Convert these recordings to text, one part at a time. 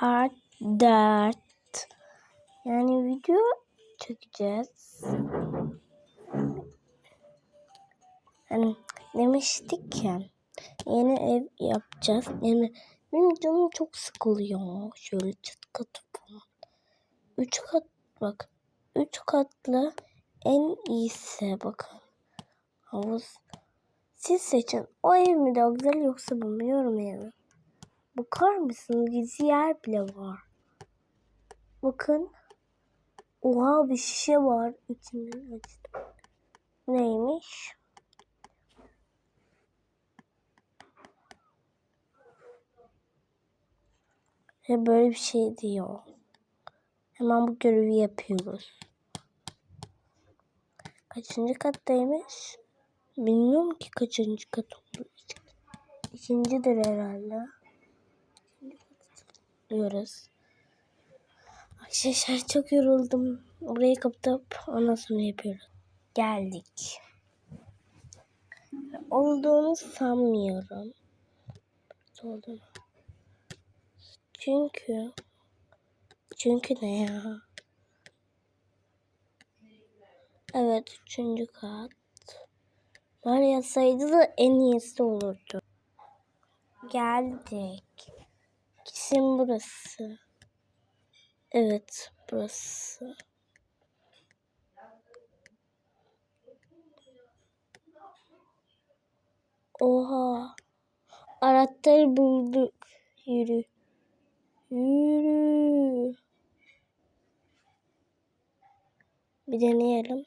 Part 4. Yani video çekeceğiz. Hani demiştik ya yeni ev yapacağız. Yani benim canım çok sıkılıyor. Şöyle çat katı falan. Üç kat bak. Üç katlı en iyisi bakın. Havuz. Siz seçin. O ev mi daha güzel yoksa bu mu? Yorumlayalım. Bakar mısın? Gizli yer bile var. Bakın. Oha bir şişe var. İçinden açtım. Neymiş? Ve böyle bir şey diyor. Hemen bu görevi yapıyoruz. Kaçıncı kattaymış? Bilmiyorum ki kaçıncı kat olduğu için. İkincidir herhalde. Diyoruz. Arkadaşlar çok yoruldum. Burayı kapatıp ondan sonra yapıyoruz. Geldik. Olduğunu sanmıyorum. Olduğunu. Çünkü çünkü ne ya? Evet üçüncü kat. Var yazsaydı da en iyisi olurdu. Geldik. Kesin burası. Evet burası. Oha. Anahtarı bulduk. Yürü. Yürü. Bir deneyelim.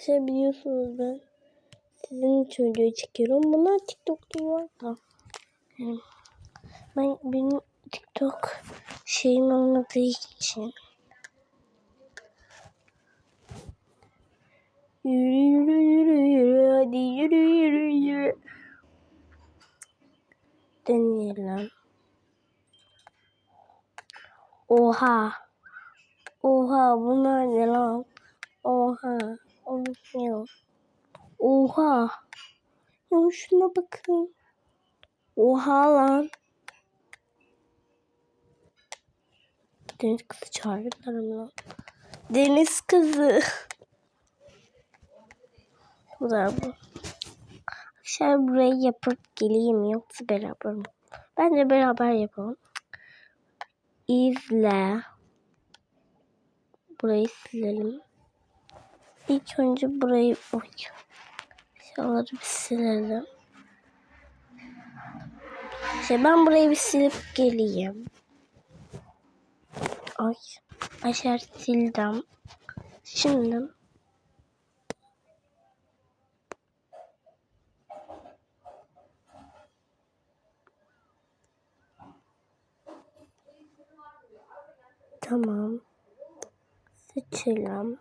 Şey biliyorsunuz ben sizin için video çekiyorum. Bunlar TikTok'ta var da. Yani ben benim TikTok şeyim olmadığı için. Yürü yürü yürü yürü hadi yürü yürü yürü. Deneyelim. Oha. Oha bunlar ne lan? Oha. Oha. Oha. Ya şuna bakın. Oha lan. Deniz kızı çağırdılar mı? Deniz kızı. Bu da bu. Arkadaşlar burayı yapıp geleyim yoksa beraber mi? Bence beraber yapalım. İzle. Burayı silelim. İlk önce burayı oy. Şuraları bir silelim. İşte ben burayı bir silip geleyim. Ay. Aşağı sildim. Şimdi Tamam. Seçelim.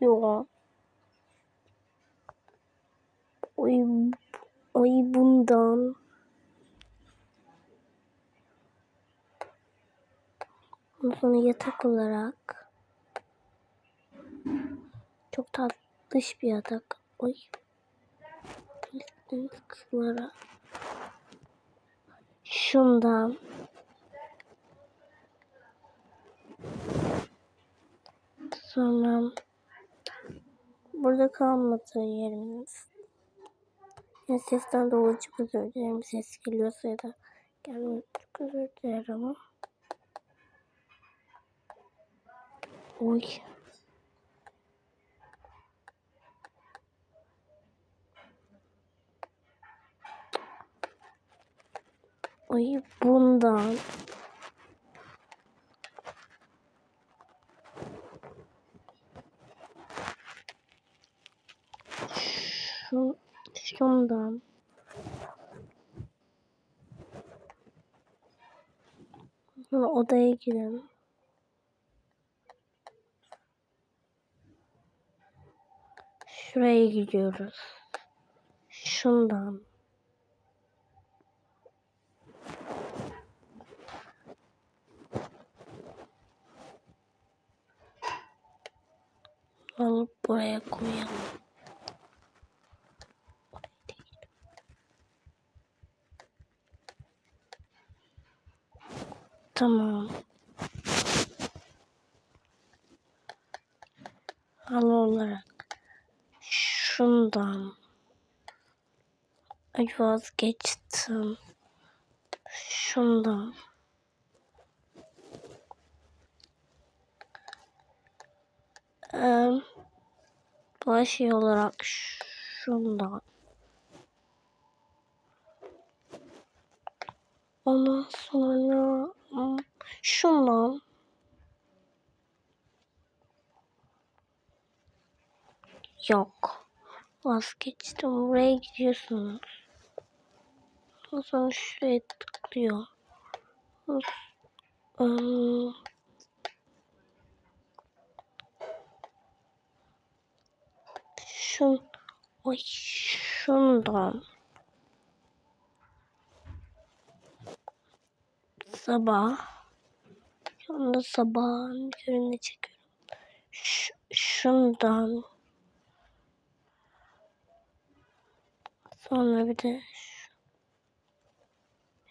Oy. Yo. Oy. Oy bundan. Sonra yatak olarak. Çok tatlış bir yatak. Oy. Kızlara. Şundan. Sonra burada kalmadı yerimiz. Yani sesten dolayı çok özür dilerim. Ses geliyorsa ya da gelmiyor. Çok özür dilerim ama. Oy. Ay bundan. Şu, Sonra odaya girelim. Şuraya gidiyoruz. Şundan. alıp buraya koyalım. Tamam. Halı olarak şundan Ay vazgeçtim. Şundan. Ee, bulaşık olarak şundan. Ondan sonra hmm, şundan. Yok. Vazgeçtim. Buraya gidiyorsunuz. O zaman şuraya tıklıyor. Hmm. Şun, ay şundan. Sabah. Şu anda sabahın köründe çekiyorum. Ş şundan. Sonra bir de şu.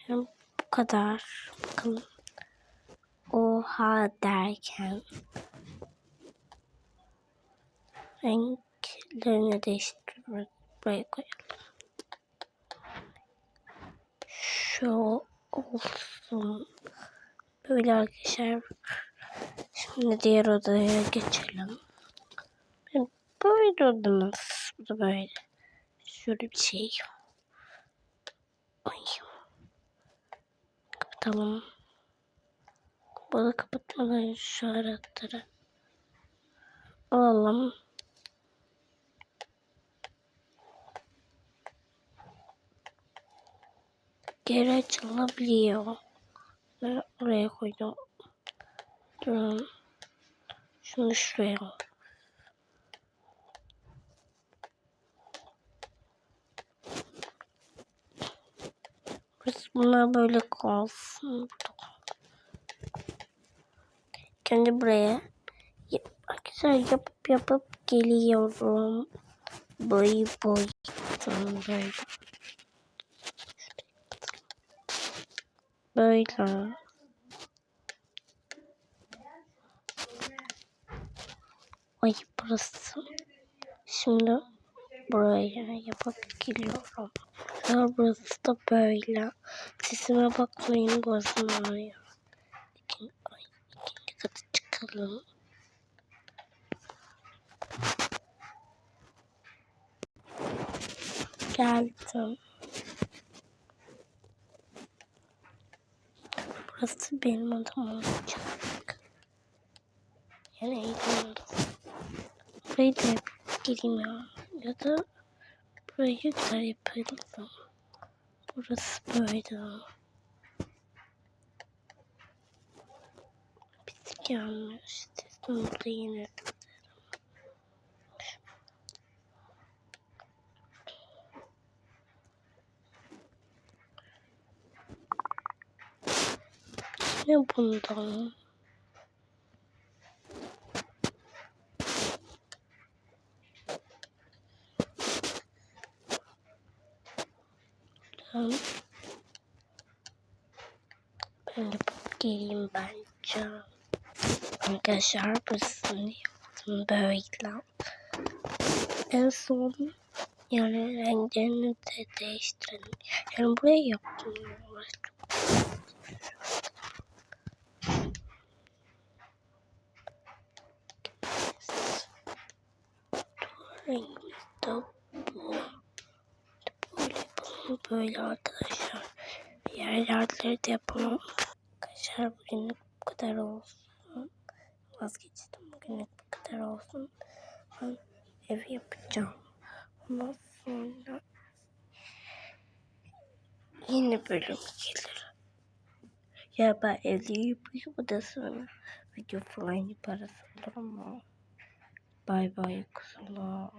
Yani bu kadar. Bakın. Oha derken renklerini değiştirip buraya koyalım. Şu olsun. Böyle arkadaşlar. Şimdi diğer odaya geçelim. Böyle odamız. Bu da böyle. Şöyle bir şey. Ay. Kapatalım. Bunu kapatmadan şu anahtarı alalım. Geri açılabiliyor. Ve oraya koydum. Durun. Şunu şuraya. Biz bunlar böyle kalsın. Kendi buraya güzel yapıp yapıp geliyorum. Boy boy. Böyle. Böyle. Ay burası. Şimdi buraya yapıp geliyorum. Ya burası da böyle. Sesime bakmayın boğazım ağrıyor. İkinci, katı çıkalım. Geldim. Burası benim odam olacak. Yani eğitim. Burayı da geleyim ya. Ya da burayı güzel yapalım. Burası böyle. Bitik gelmiş. Burada yine Ne Tamam. Ben yapıp geleyim bence. Arkadaşlar burasını yaptım böyle. En son yani renklerini de değiştirelim. Yani buraya yaptım. Rengimiz de bu. Böyle yapalım. Böyle arkadaşlar. Diğer yerleri de yapalım. Arkadaşlar bugünlük bu kadar olsun. Vazgeçtim. Bugünlük bu kadar olsun. Ben ev yapacağım. Ondan sonra yeni bölüm gelir. Ya ben evde yapayım da sonra video falan yaparız olur mu? Bay kuzular.